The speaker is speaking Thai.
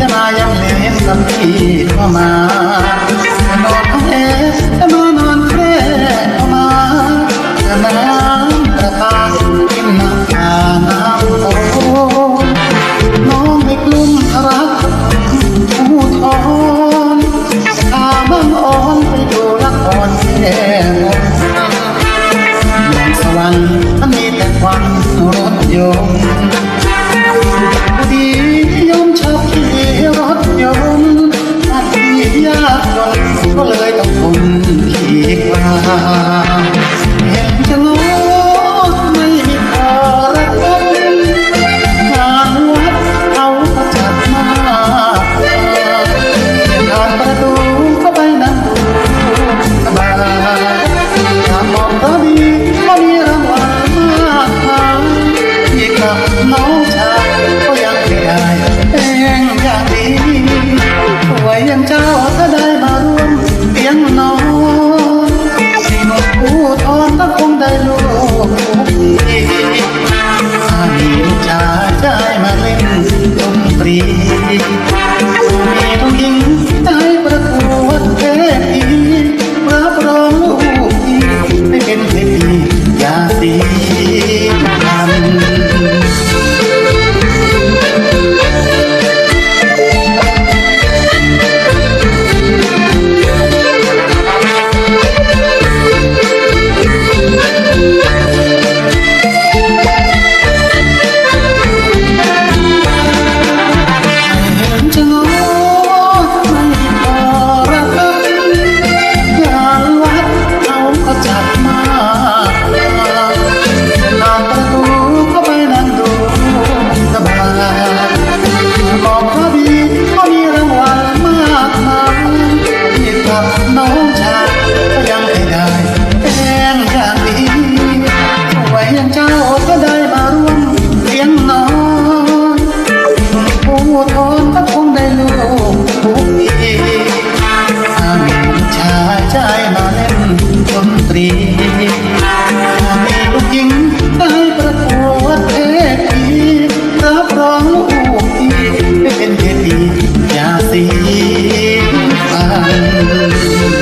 จะมายังเล่นกับพี่เข้ามานอนห้องแอร์จะมานอนแคร่เข้ามาจะน้ำกระตากินน้ำตาน้ำโอ้น้องไม่กลุ้มรักผู้ทอนตาบังอ่อนไปดูละครแค่งเมืองสวรรค์มีแต่ควันรถยนต์ากจนก็เลยต้องทนขี่กว่าเห็นจะงอไม่มีพอรักกันงานวัดเขาก็จัดมากผ่านประตูเข้าไปนั่งดูสบายถ้ามองตาดีก็มีรางวัลมากมายที่กับน้องชายก็ยังไม่ได้แต่งอย่างดีสวยอย่างเจ้าาสีฟัง